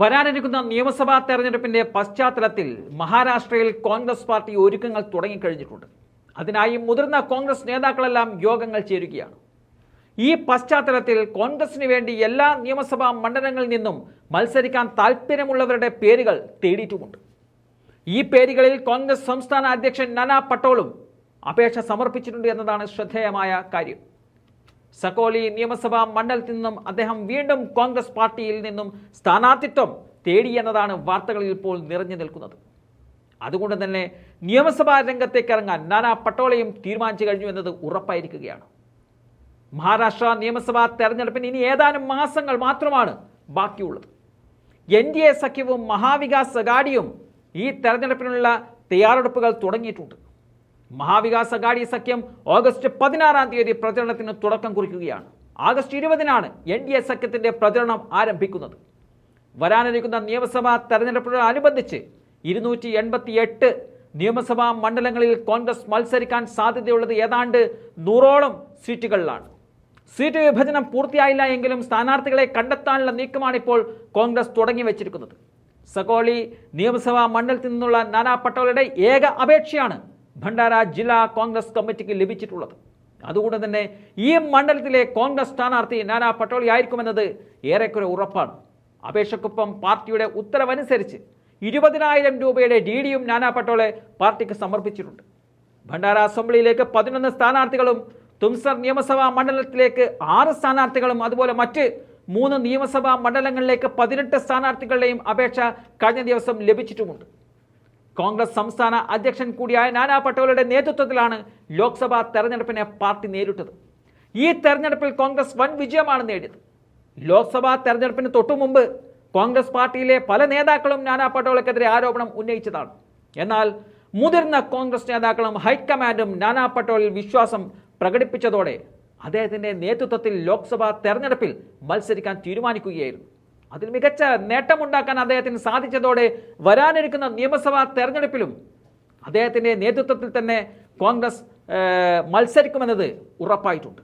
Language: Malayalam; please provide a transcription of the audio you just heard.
വരാനിരിക്കുന്ന നിയമസഭാ തെരഞ്ഞെടുപ്പിന്റെ പശ്ചാത്തലത്തിൽ മഹാരാഷ്ട്രയിൽ കോൺഗ്രസ് പാർട്ടി ഒരുക്കങ്ങൾ തുടങ്ങിക്കഴിഞ്ഞിട്ടുണ്ട്. അതിനായി മുതിർന്ന കോൺഗ്രസ് നേതാക്കളെല്ലാം യോഗങ്ങൾ ചേരുകയാണ്. ഈ പശ്ചാത്തലത്തിൽ കോൺഗ്രസിന് വേണ്ടി എല്ലാ നിയമസഭാ മണ്ഡലങ്ങളിൽ നിന്നും മത്സരിക്കാൻ താല്പര്യമുള്ളവരുടെ പേരുകൾ തേടിയിട്ടുമുണ്ട്. ഈ പേരുകളിൽ കോൺഗ്രസ് സംസ്ഥാന അധ്യക്ഷൻ നാനാ പട്ടോളും അപേക്ഷ സമർപ്പിച്ചിട്ടുണ്ട് എന്നതാണ് ശ്രദ്ധേയമായ കാര്യം. സക്കോലി നിയമസഭാ മണ്ഡലത്തിൽ നിന്നും അദ്ദേഹം വീണ്ടും കോൺഗ്രസ് പാർട്ടിയിൽ നിന്നും സ്ഥാനാർത്ഥിത്വം തേടി എന്നതാണ് വാർത്തകളിൽ ഇപ്പോൾ നിറഞ്ഞു നിൽക്കുന്നത്. അതുകൊണ്ട് തന്നെ നിയമസഭാ രംഗത്തേക്ക് ഇറങ്ങാൻ നാനാ പട്ടോളയും തീരുമാനിച്ചു കഴിഞ്ഞു എന്നത് ഉറപ്പായിരിക്കുകയാണ്. മഹാരാഷ്ട്ര നിയമസഭാ തെരഞ്ഞെടുപ്പിന് ഇനി ഏതാനും മാസങ്ങൾ മാത്രമാണ് ബാക്കിയുള്ളത്. എൻ ഡി എ സഖ്യവും മഹാവികാസ് അഗാഡിയും ഈ തെരഞ്ഞെടുപ്പിനുള്ള തയ്യാറെടുപ്പുകൾ തുടങ്ങിയിട്ടുണ്ട്. മഹാവികാസ് അഗാഡി സഖ്യം ഓഗസ്റ്റ് പതിനാറാം തീയതി പ്രചരണത്തിന് തുടക്കം കുറിക്കുകയാണ്. ആഗസ്റ്റ് ഇരുപതിനാണ് എൻ ഡി എ സഖ്യത്തിന്റെ പ്രചരണം ആരംഭിക്കുന്നത്. വരാനിരിക്കുന്ന നിയമസഭാ തെരഞ്ഞെടുപ്പിനോടനുബന്ധിച്ച് ഇരുന്നൂറ്റി എൺപത്തി എട്ട് നിയമസഭാ മണ്ഡലങ്ങളിൽ കോൺഗ്രസ് മത്സരിക്കാൻ സാധ്യതയുള്ളത് ഏതാണ്ട് നൂറോളം സീറ്റുകളിലാണ്. സീറ്റ് വിഭജനം പൂർത്തിയായില്ല എങ്കിലും സ്ഥാനാർത്ഥികളെ കണ്ടെത്താനുള്ള നീക്കമാണ് ഇപ്പോൾ കോൺഗ്രസ് തുടങ്ങി വെച്ചിരിക്കുന്നത്. സകോളി നിയമസഭാ മണ്ഡലത്തിൽ നിന്നുള്ള നാനാ പട്ടോളയുടെ ഏക അപേക്ഷയാണ് ഭണ്ഡാര ജില്ലാ കോൺഗ്രസ് കമ്മിറ്റിക്ക് ലഭിച്ചിട്ടുള്ളത്. അതുകൊണ്ട് തന്നെ ഈ മണ്ഡലത്തിലെ കോൺഗ്രസ് സ്ഥാനാർത്ഥി നാനാ പട്ടോളി ആയിരിക്കുമെന്നത് ഏറെക്കുറെ ഉറപ്പാണ്. അപേക്ഷക്കൊപ്പം പാർട്ടിയുടെ ഉത്തരവനുസരിച്ച് ഇരുപതിനായിരം രൂപയുടെ ഡി ഡിയും നാനാ പട്ടോളെ പാർട്ടിക്ക് സമർപ്പിച്ചിട്ടുണ്ട്. ഭണ്ഡാര അസംബ്ലിയിലേക്ക് പതിനൊന്ന് സ്ഥാനാർത്ഥികളും തുംസർ നിയമസഭാ മണ്ഡലത്തിലേക്ക് ആറ് സ്ഥാനാർത്ഥികളും അതുപോലെ മറ്റ് മൂന്ന് നിയമസഭാ മണ്ഡലങ്ങളിലേക്ക് പതിനെട്ട് സ്ഥാനാർത്ഥികളുടെയും അപേക്ഷ കഴിഞ്ഞ ദിവസം ലഭിച്ചിട്ടുമുണ്ട്. കോൺഗ്രസ് സംസ്ഥാന അധ്യക്ഷൻ കൂടിയായ നാനാ പട്ടോലയുടെ നേതൃത്വത്തിലാണ് ലോക്സഭാ തെരഞ്ഞെടുപ്പിനെ പാർട്ടി നേരിട്ടത്. ഈ തെരഞ്ഞെടുപ്പിൽ കോൺഗ്രസ് വൻ വിജയമാണ് നേടിയത്. ലോക്സഭാ തെരഞ്ഞെടുപ്പിന് തൊട്ടു മുമ്പ് കോൺഗ്രസ് പാർട്ടിയിലെ പല നേതാക്കളും നാനാ പട്ടോളക്കെതിരെ ആരോപണം ഉന്നയിച്ചതാണ്. എന്നാൽ മുതിർന്ന കോൺഗ്രസ് നേതാക്കളും ഹൈക്കമാൻഡും നാനാ പട്ടോളിൽ വിശ്വാസം പ്രകടിപ്പിച്ചതോടെ അദ്ദേഹത്തിന്റെ നേതൃത്വത്തിൽ ലോക്സഭാ തെരഞ്ഞെടുപ്പിൽ മത്സരിക്കാൻ തീരുമാനിക്കുകയായിരുന്നു. അതിൽ മികച്ച നേട്ടമുണ്ടാക്കാൻ അദ്ദേഹത്തിന് സാധിച്ചതോടെ വരാനിരിക്കുന്ന നിയമസഭാ തെരഞ്ഞെടുപ്പിലും അദ്ദേഹത്തിന്റെ നേതൃത്വത്തിൽ തന്നെ കോൺഗ്രസ് മത്സരിക്കുമെന്നത് ഉറപ്പായിട്ടുണ്ട്.